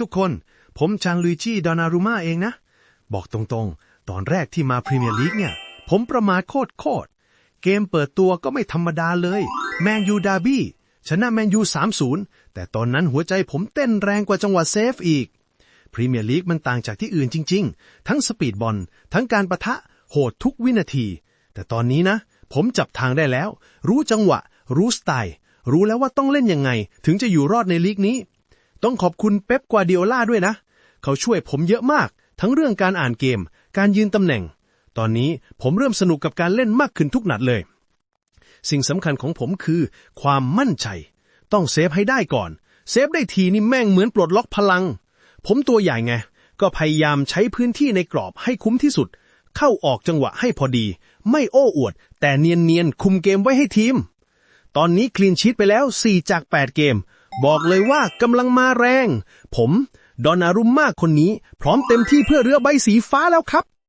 ทุกคน ผมชางลุยจีดอนารุมาเองนะ บอกตรงๆ ตอนแรกที่มาพรีเมียร์ลีกเนี่ย ผมประมาทโคตรโคตรๆเกมเปิดตัวก็ไม่ธรรมดาเลย แมนยูดาบี้ชนะแมนยู 3-0 แต่ตอนนั้นหัวใจผมเต้นแรงกว่าจังหวะเซฟอีก พรีเมียร์ลีกมันต่างจากที่อื่นจริง ๆ ทั้งสปีดบอล ทั้งการประทะ โหดทุกวินาที แต่ตอนนี้นะ ผมจับทางได้แล้ว รู้จังหวะ รู้สไตล์ รู้แล้วว่าต้องเล่นยังไง ถึงจะอยู่รอดในลีกนี้ ต้องขอบคุณเป๊ปกวาร์ดิโอลาด้วยนะ เขาช่วยผมเยอะมาก ทั้งเรื่องการอ่านเกม การยืนตำแหน่ง ตอนนี้ผมเริ่มสนุกกับการเล่นมากขึ้นทุกนัดเลย สิ่งสำคัญของผมคือ ความมั่นใจ ต้องเซฟให้ได้ก่อน เซฟได้ทีนี่แม่งเหมือนปลดล็อกพลัง ผมตัวใหญ่ไง ก็พยายามใช้พื้นที่ในกรอบให้คุ้มที่สุด เข้าออกจังหวะให้พอดี ไม่โอ้อวด แต่เนียนๆคุมเกมไว้ให้ทีม ตอนนี้คลีนชีตไปแล้ว 4 จาก 8 เกม บอกเลยว่ากำลังมาแรง ผม ดอนารุมมาคนนี้ พร้อมเต็มที่เพื่อเรือใบสีฟ้าแล้วครับ